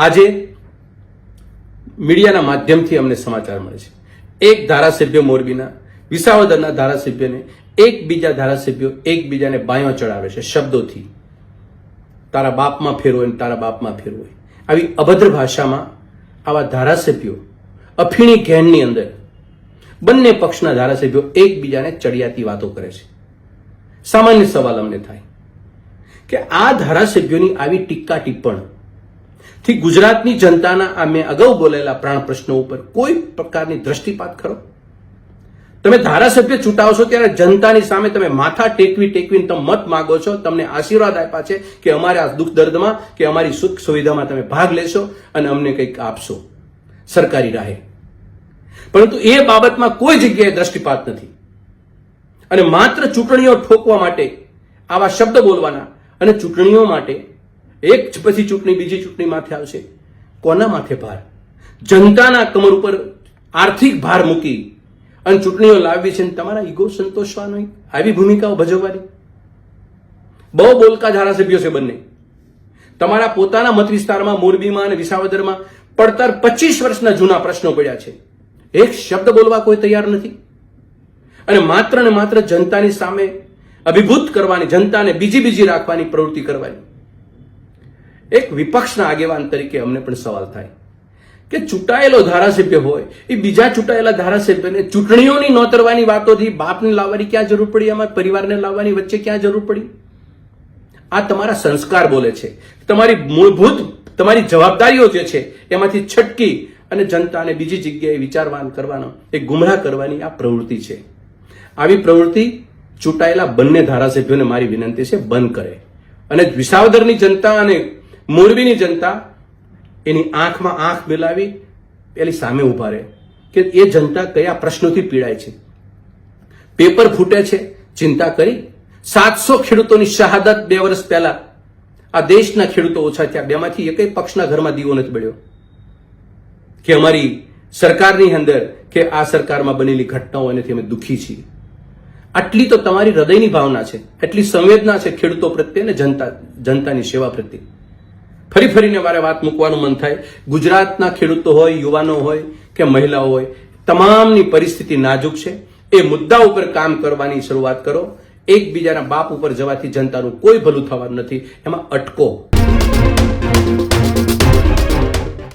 આજે મીડિયાના માધ્યમથી અમને સમાચાર મળે છે. એક ધારાસભ્ય મોરબીના, વિસાવદરના ધારાસભ્યને એકબીજા ધારાસભ્યો એકબીજાને બાયો ચડાવે છે શબ્દોથી. તારા બાપમાં ફેરવો ને તારા બાપમાં ફેરવો આવી અભદ્ર ભાષામાં આવા ધારાસભ્યો, અફીણી ઘેનની અંદર બંને પક્ષના ધારાસભ્યો એકબીજાને ચડિયાતી વાતો કરે છે. સામાન્ય સવાલ અમને થાય કે આ ધારાસભ્યોની આવી ટીકા ટિપ્પણ થી ગુજરાતની જનતાના આ મેં અગાઉ બોલેલા પ્રાણ પ્રશ્નો ઉપર કોઈ પ્રકારની દ્રષ્ટિપાત કરો તમે ધારાસભ્ય ચૂંટાવો ત્યારે જનતાની સામે તમે માથા ટેકવી ટેકવીને તમે મત માગો છો, તમને આશીર્વાદ આપ્યા છે કે અમારે દુઃખ દર્દમાં, કે અમારી સુખ સુવિધામાં તમે ભાગ લેશો અને અમને કંઈક આપશો સરકારી રાહે. પરંતુ એ બાબતમાં કોઈ જગ્યાએ દ્રષ્ટિપાત નથી. અને માત્ર ચૂંટણીઓ ઠોકવા માટે, આવા શબ્દ બોલવાના અને ચૂંટણીઓ માટે એક પછી ચૂંટણી, બીજી ચૂંટણી માથે આવશે. કોના માથે ભાર? જનતાના કમર ઉપર આર્થિક ભાર મૂકી અને ચૂંટણીઓ લાવવી છે તમારા ઈગો સંતોષવાનો આવી ભૂમિકાઓ ભજવવાની. બહુ બોલકા ધારાસભ્યો છે બંને. તમારા પોતાના મત વિસ્તારમાં, મોરબીમાં અને વિસાવદરમાં પડતર પચીસ વર્ષના જૂના પ્રશ્નો પડ્યા છે. એક શબ્દ બોલવા કોઈ તૈયાર નથી. અને માત્ર ને માત્ર જનતાની સામે અભિભૂત કરવાની, જનતાને બીજી બીજી રાખવાની પ્રવૃત્તિ કરવાની. એક વિપક્ષના આગેવાન તરીકે અમને પણ સવાલ થાય કે ચૂંટાયેલો ધારાસભ્ય હોય, એ બીજા ચૂંટાયેલા ધારાસભ્યને ચૂંટણીઓની નોતરવાની વાતોથી બાપને લાવવાની ક્યાં જરૂર પડી અમારા પરિવારને લાવવાની વચ્ચે ક્યાં જરૂર પડી? આ તમારા સંસ્કાર બોલે છે. તમારી મૂળભૂત, તમારી જવાબદારીઓ જે છે, એમાંથી છટકી અને જનતાને બીજી જગ્યાએ વિચારવાન કરવાનો, એ ગુમરાહ કરવાની આ પ્રવૃત્તિ છે. આવી પ્રવૃત્તિ ચૂંટાયેલા બંને ધારાસભ્યોને મારી વિનંતી છે, બંધ કરે. અને વિસાવદરની જનતા અને મોરબીની જનતા એની આંખમાં આંખ મિલાવી પેલી સામે ઊભા રહે કે એ જનતા કયા પ્રશ્નોથી પીડાય છે? પેપર ફૂટે છે, ચિંતા કરી. સાતસો ખેડૂતોની શહાદત બે વર્ષ પહેલા. આ દેશના ખેડૂતો ઓછા થયા. બેમાંથી એકેય પક્ષના ઘરમાં દીવો નથી બળ્યો. કે અમારી સરકારની અંદર કે આ સરકારમાં બનેલી ઘટનાઓ એનાથી અમે દુઃખી છીએ. આટલી તો તમારી હૃદયની ભાવના છે. એટલી સંવેદના છે ખેડૂતો પ્રત્યે અને જનતા જનતાની સેવા પ્રત્યે. ફરી ફરીને મારે વાત મૂકવાનું મન થાય. ગુજરાતના ખેડૂતો હોય, યુવાનો હોય કે મહિલાઓ હોય, તમામની પરિસ્થિતિ નાજુક છે. એ મુદ્દા ઉપર કામ કરવાની શરૂઆત કરો. એકબીજાના બાપ ઉપર જવાથી જનતાનું કોઈ ભલું થવાનું નથી. એમાં અટકો.